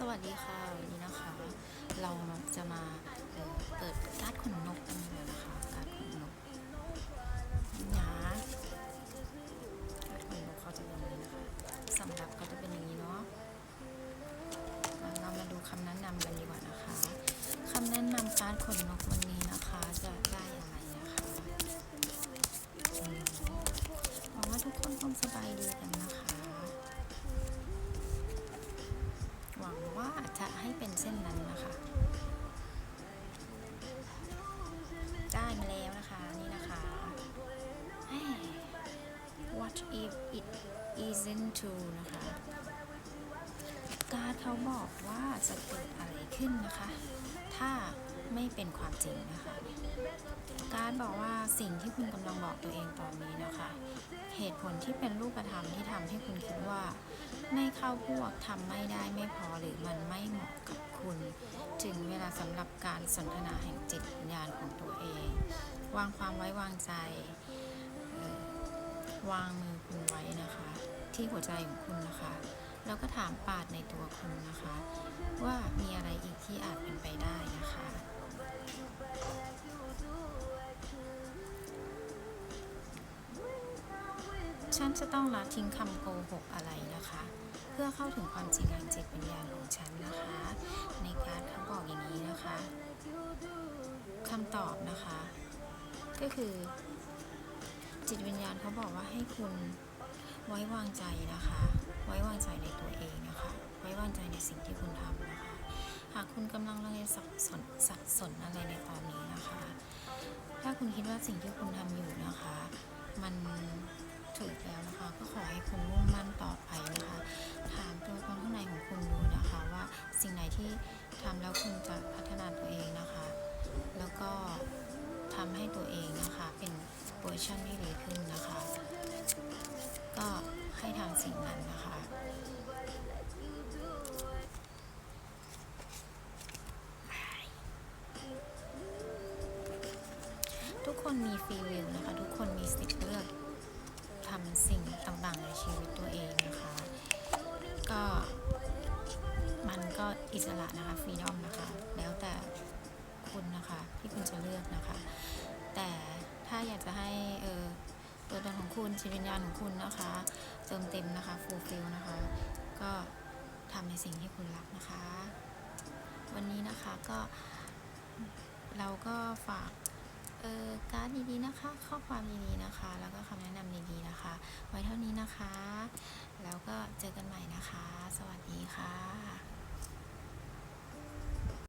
สวัสดีค่ะ วันนี้นะคะ เราจะมาเปิดการ์ดขนนกกันดีกว่านะคะการ์ดขนนกหยาการ์ดขนนกเขาจะเป็นอย่างนี้นะคะสำหรับก็จะเป็นอย่างนี้เนาะเรามาดูคำแนะนำกันดีกว่านะคะคำแนะนำการ์ดขนนกวันนี้นะคะจะได้อะไรนะคะหวังว่าทุกคนคงสบายดีกันนะคะ จะให้เป็นเส้นนั้นนะคะ ได้มาแล้วนะคะนี่นะคะ What if it isn't true นะคะ การเขาบอกว่าจะเกิดอะไรขึ้นนะคะ ถ้าไม่เป็นความจริงนะคะ การบอกว่าสิ่งที่คุณกำลังบอกตัวเองตอนนี้นะคะ เหตุผลที่เป็นรูปธรรมที่ทำให้คุณคิดว่า ไม่เข้าพวกทำไม่ได้ไม่พอหรือมันไม่เหมาะกับคุณ ถึงเวลาสำหรับการสนทนาแห่งจิตวิญญาณของตัวเอง วางความไว้วางใจ วางมือคุณไว้นะคะ ที่หัวใจของคุณนะคะ แล้วก็ถามปาดในตัวคุณนะคะ ว่ามีอะไรอีกที่อาจเป็นไปได้ ฉันจะต้องละทิ้งคำโกหกอะไรนะคะ เพื่อเข้าถึงความจริงแห่งจิตวิญญาณของฉันนะคะ ในการเขาบอกอย่างนี้นะคะคำตอบนะคะ ก็คือ จิตวิญญาณเขาบอกว่าให้คุณไว้วางใจนะคะ ไว้วางใจในตัวเองนะคะ ไว้วางใจในสิ่งที่คุณทำนะคะ หากคุณกำลังลังเลสับสนสับสนอะไรในตอนนี้นะคะ ถ้าคุณคิดว่าสิ่งที่คุณทำอยู่นะคะ มัน ถูกแล้วนะคะ ก็ขอให้คุณมุ่งมั่นต่อไปนะคะ ถามตัวตนข้างในของคุณดูนะคะว่าสิ่งไหนที่ทำแล้วคุณจะพัฒนาตัวเองนะคะ แล้วก็ทำให้ตัวเองนะคะเป็นเวอร์ชันที่ดีขึ้นนะคะ ก็ให้ทำสิ่งนั้นนะคะทุกคนมีฟรีวิลนะคะ ทุกคนมีสิทธิ์เลือก ทำสิ่งต่างๆในชีวิตตัวเองนะคะ ก็มันก็อิสระนะคะฟรีดอมนะคะ แล้วแต่คุณนะคะที่คุณจะเลือกนะคะ แต่ถ้าอยากจะให้เออตัวตนของคุณจิตวิญญาณของคุณนะคะ เติมเต็มนะคะฟูลฟิลนะคะ ก็ทำในสิ่งที่คุณรักนะคะ วันนี้นะคะก็เราก็ฝาก ดีๆนะคะ ข้อความดีๆนะคะ แล้วก็คำแนะนำดีๆนะคะ ไว้เท่านี้นะคะ